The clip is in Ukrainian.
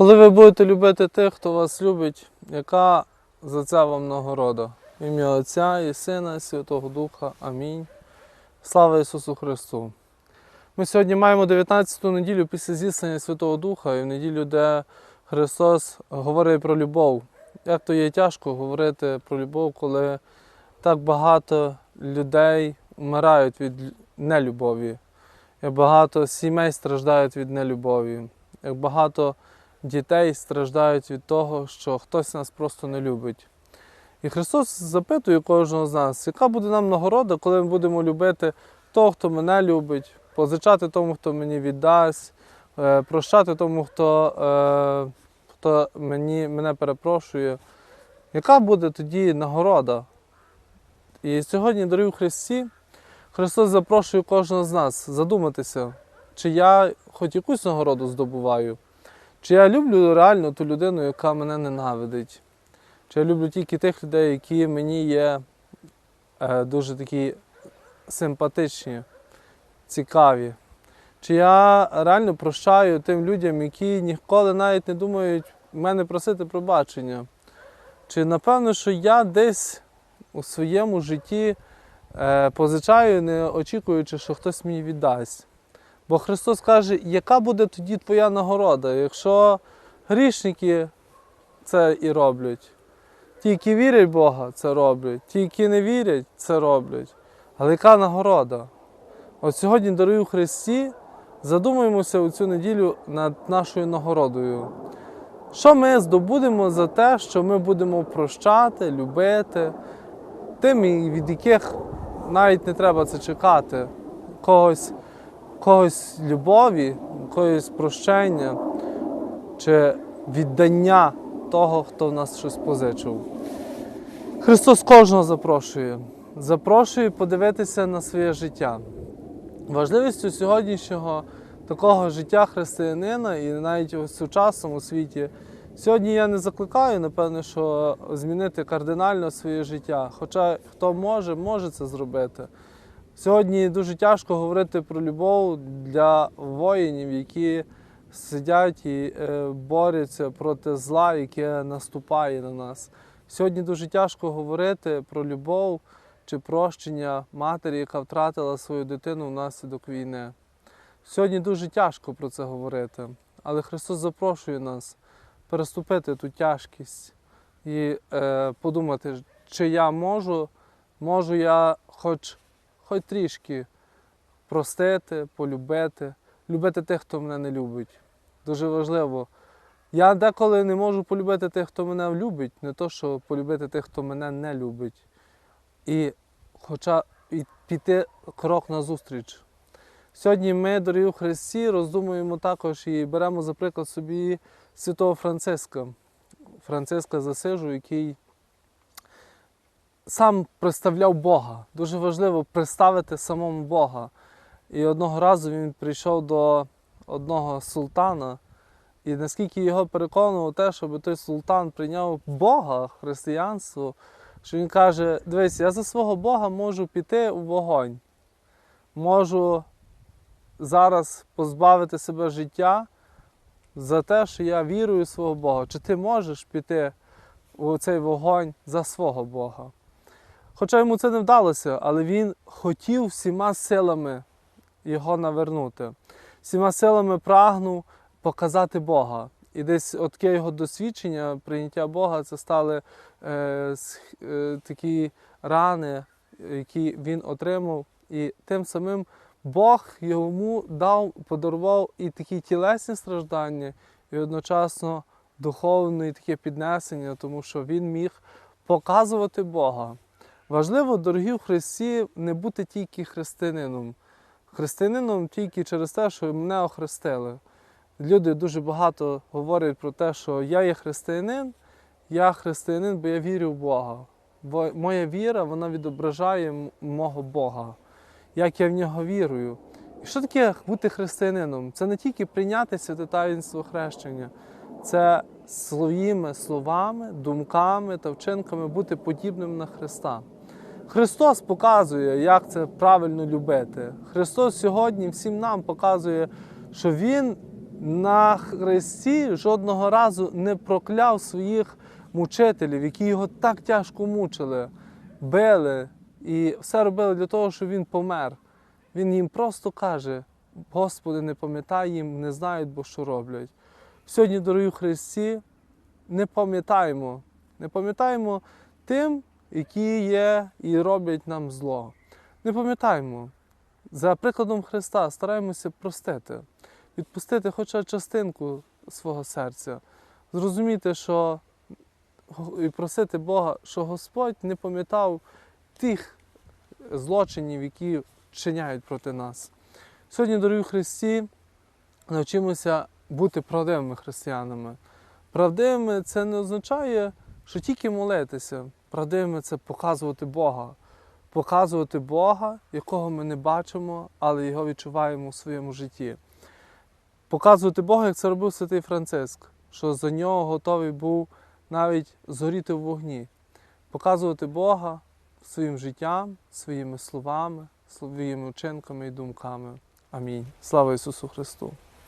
Коли ви будете любити тих, хто вас любить, яка за це вам нагорода? В ім'я Отця і Сина, і Святого Духа. Амінь. Слава Ісусу Христу! Ми сьогодні маємо 19-ту неділю після зіснення Святого Духа і в неділю, де Христос говорить про любов. Як то є тяжко говорити про любов, коли так багато людей вмирають від нелюбові, як багато сімей страждають від нелюбові, як багато дітей страждають від того, що хтось нас просто не любить. І Христос запитує кожного з нас, яка буде нам нагорода, коли ми будемо любити того, хто мене любить, позичати тому, хто мені віддасть, е, прощати тому, хто, е, хто мені, мене перепрошує. Яка буде тоді нагорода? І сьогодні, дорогі в Христі, Христос запрошує кожного з нас задуматися, чи я хоч якусь нагороду здобуваю, чи я люблю реально ту людину, яка мене ненавидить, чи я люблю тільки тих людей, які мені є е, дуже такі симпатичні, цікаві. Чи я реально прощаю тим людям, які ніколи навіть не думають мене просити пробачення? Чи напевно, що я десь у своєму житті е, позичаю, не очікуючи, що хтось мені віддасть? Бо Христос каже, яка буде тоді твоя нагорода, якщо грішники це і роблять, ті, які вірять в Бога, це роблять, ті, які не вірять, це роблять. Але яка нагорода? От сьогодні, у Христі, задумаємося у цю неділю над нашою нагородою. Що ми здобудемо за те, що ми будемо прощати, любити, тим, від яких навіть не треба це чекати, когось, когось любові, когось прощення чи віддання того, хто в нас щось позичив. Христос кожного запрошує. Запрошує подивитися на своє життя. Важливістю сьогоднішнього такого життя християнина і навіть у сучасному світі. Сьогодні я не закликаю, напевне, що змінити кардинально своє життя. Хоча хто може, може це зробити. Сьогодні дуже тяжко говорити про любов для воїнів, які сидять і е, борються проти зла, яке наступає на нас. Сьогодні дуже тяжко говорити про любов чи прощення матері, яка втратила свою дитину внаслідок війни. Сьогодні дуже тяжко про це говорити, але Христос запрошує нас переступити ту тяжкість і е, подумати, чи я можу, можу я хоч, хоч трішки простити, полюбити, любити тих, хто мене не любить. Дуже важливо. Я деколи не можу полюбити тих, хто мене любить, не то, що полюбити тих, хто мене не любить. І хоча і піти крок назустріч. Сьогодні ми, дорогі у Христі, роздумуємо також і беремо за приклад собі святого Франциска, Франциска Засижу, який сам представляв Бога. Дуже важливо представити самому Бога. І одного разу він прийшов до одного султана, і наскільки його переконував те, щоб той султан прийняв Бога, християнство, що він каже: дивись, я за свого Бога можу піти у вогонь, можу зараз позбавити себе життя за те, що я вірую в свого Бога. Чи ти можеш піти у цей вогонь за свого Бога? Хоча йому це не вдалося, але він хотів всіма силами його навернути, всіма силами прагнув показати Бога. І десь от його досвідчення, прийняття Бога, це стали е, е, такі рани, які він отримав, і тим самим Бог йому дав, подарував і такі тілесні страждання, і одночасно духовне таке піднесення, тому що він міг показувати Бога. Важливо, дорогі в Христі, не бути тільки християнином. Християнином тільки через те, що мене охрестили. Люди дуже багато говорять про те, що я є християнин, я християнин, бо я вірю в Бога. Бо моя віра вона відображає мого Бога, як я в нього вірую. І що таке бути християнином? Це не тільки прийняти святе таїнство хрещення, це своїми словами, думками та вчинками бути подібним на Христа. Христос показує, як це правильно любити. Христос сьогодні всім нам показує, що Він на Христі жодного разу не прокляв своїх мучителів, які його так тяжко мучили, били і все робили для того, щоб він помер. Він їм просто каже: Господи, не пам'ятай їм, не знають, бо що роблять. Сьогодні, дорогі Христі, не пам'ятаємо, не пам'ятаємо тим, які є і роблять нам зло. Не пам'ятаємо. За прикладом Христа стараємося простити, відпустити хоча частинку свого серця, зрозуміти, що і просити Бога, що Господь не пам'ятав тих злочинів, які чиняють проти нас. Сьогодні, дорогі Христі, навчимося бути правдивими християнами. Правдивими це не означає, що тільки молитися. Правдивими це показувати Бога. Показувати Бога, якого ми не бачимо, але його відчуваємо у своєму житті. Показувати Бога, як це робив святий Франциск, що за нього готовий був навіть згоріти в вогні. Показувати Бога своїм життям, своїми словами, своїми вчинками і думками. Амінь. Слава Ісусу Христу!